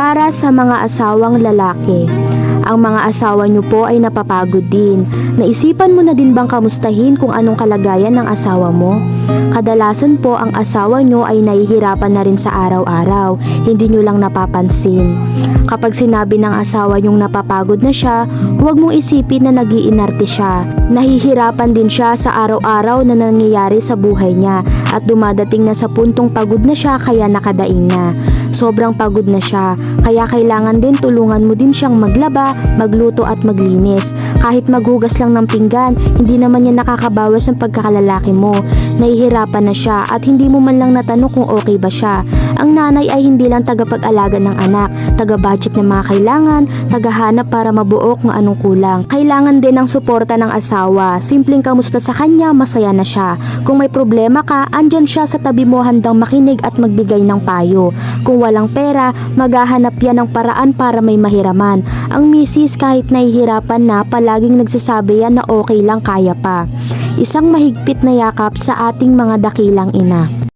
Para sa mga asawang lalaki, ang mga asawa niyo po ay napapagod din. Naisipan mo na din bang kamustahin kung anong kalagayan ng asawa mo? Kadalasan po ang asawa niyo ay nahihirapan na rin sa araw-araw, hindi niyo lang napapansin. Kapag sinabi ng asawa niyong napapagod na siya, huwag mong isipin na nagiinarte siya. Nahihirapan din siya sa araw-araw na nangyayari sa buhay niya at dumadating na sa puntong pagod na siya kaya nakadaing na. Sobrang pagod na siya, kaya kailangan din tulungan mo din siyang maglaba, magluto at maglinis. Kahit maghugas lang ng pinggan, hindi naman yan nakakabawas ng pagkakalalaki mo. Nahihirapan na siya at hindi mo man lang natanong kung okay ba siya. Ang nanay ay hindi lang tagapag-alaga ng anak, taga-budget ng mga kailangan, tagahanap para mabuo kung anong kulang. Kailangan din ng suporta ng asawa. Simpleng kamusta sa kanya, masaya na siya. Kung may problema ka, andyan siya sa tabi mo handang makinig at magbigay ng payo. Kung walang pera, maghahanap yan ng paraan para may mahiraman. Ang misis kahit nahihirapan na, palaging nagsasabi yan na okay lang kaya pa. Isang mahigpit na yakap sa ating mga dakilang ina.